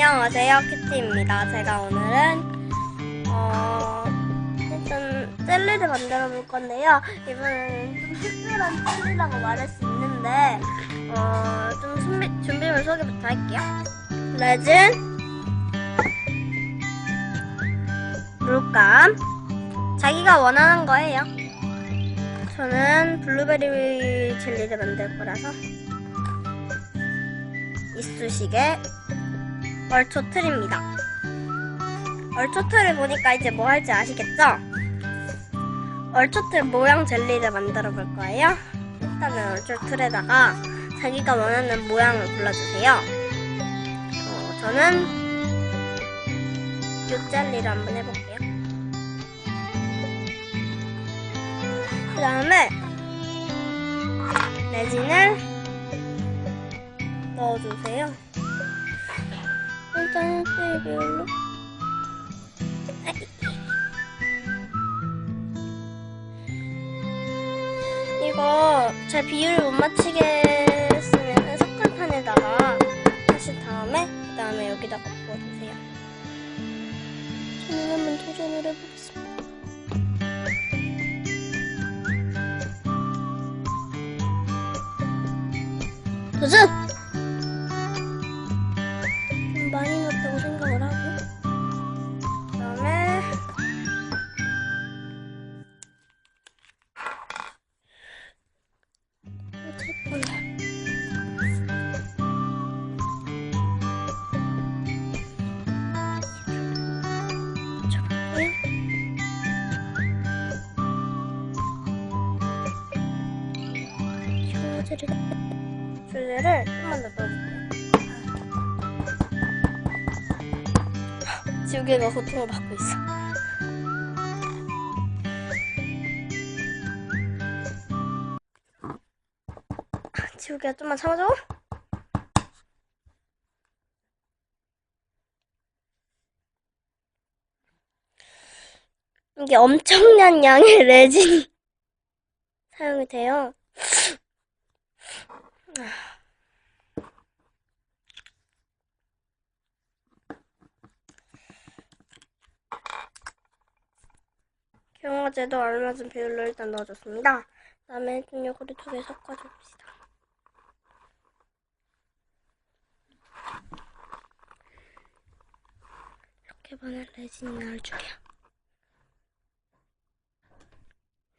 안녕하세요. 키티입니다. 제가 오늘은 어 일단 젤리를 만들어 볼 건데요. 이번에는 좀 특별한 젤리라고 말할 수 있는데 어 좀 준비, 준비물 소개부터 할게요. 레진 물감. 자기가 원하는 거예요. 저는 블루베리 젤리를 만들 거라서. 이쑤시개 얼초틀입니다. 얼초틀을 보니까 이제 뭐 할지 아시겠죠? 얼초틀 모양 젤리를 만들어 볼 거예요. 일단은 얼초틀에다가 자기가 원하는 모양을 골라주세요. 어, 저는 이 젤리를 한번 해볼게요. 그 다음에 레진을 넣어주세요. 일단 테이블로 이거 잘 비율을 못 맞추겠으면 석굴판에다가 하신 다음에 그 다음에 여기다가 부어주세요. 저는 한번 도전을 해보겠습니다. 도전! 주제를 주제를 좀만 더 넣어줄게요. 지우개가 고통을 받고 있어. 지우개가 좀만 참아줘. 이게 엄청난 양의 레진이 사용이 돼요. 경화제도 알맞은 비율로 일단 넣어줬습니다. 그 다음에 일단 요거를 두 개 섞어줍시다. 이렇게 많은 레진이 나올 줄이야.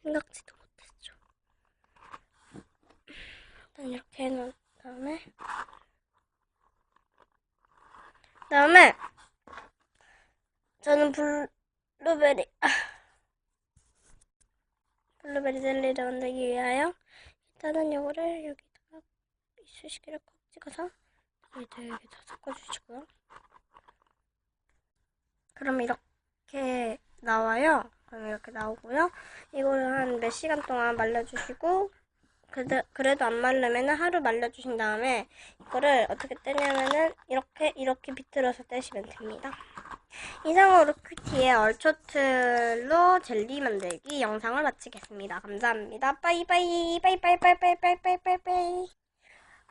생각지도 못했죠. 일단 이렇게 해놓은 다음에 그다음에 저는 블루베리 아, 블루베리 젤리를 만들기 위하여 일단은 요거를 여기다가 이쑤시개를 콕 찍어서 여기다 여기다 섞어주시고요. 그럼 이렇게 나와요. 그럼 이렇게 나오고요. 이거를 한 몇 시간 동안 말려주시고 그래, 그래도 안 마르면 하루 말려주신 다음에 이거를 어떻게 떼냐면은 이렇게 이렇게 비틀어서 떼시면 됩니다. 이상으로 큐티의 얼초틀로 젤리 만들기 영상을 마치겠습니다. 감사합니다. 빠이빠이 빠이빠이 빠이빠이 빠이빠이 빠이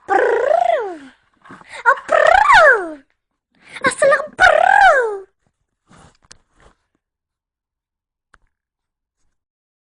뿌르르 아 뿌르르 아슬랑 뿌르르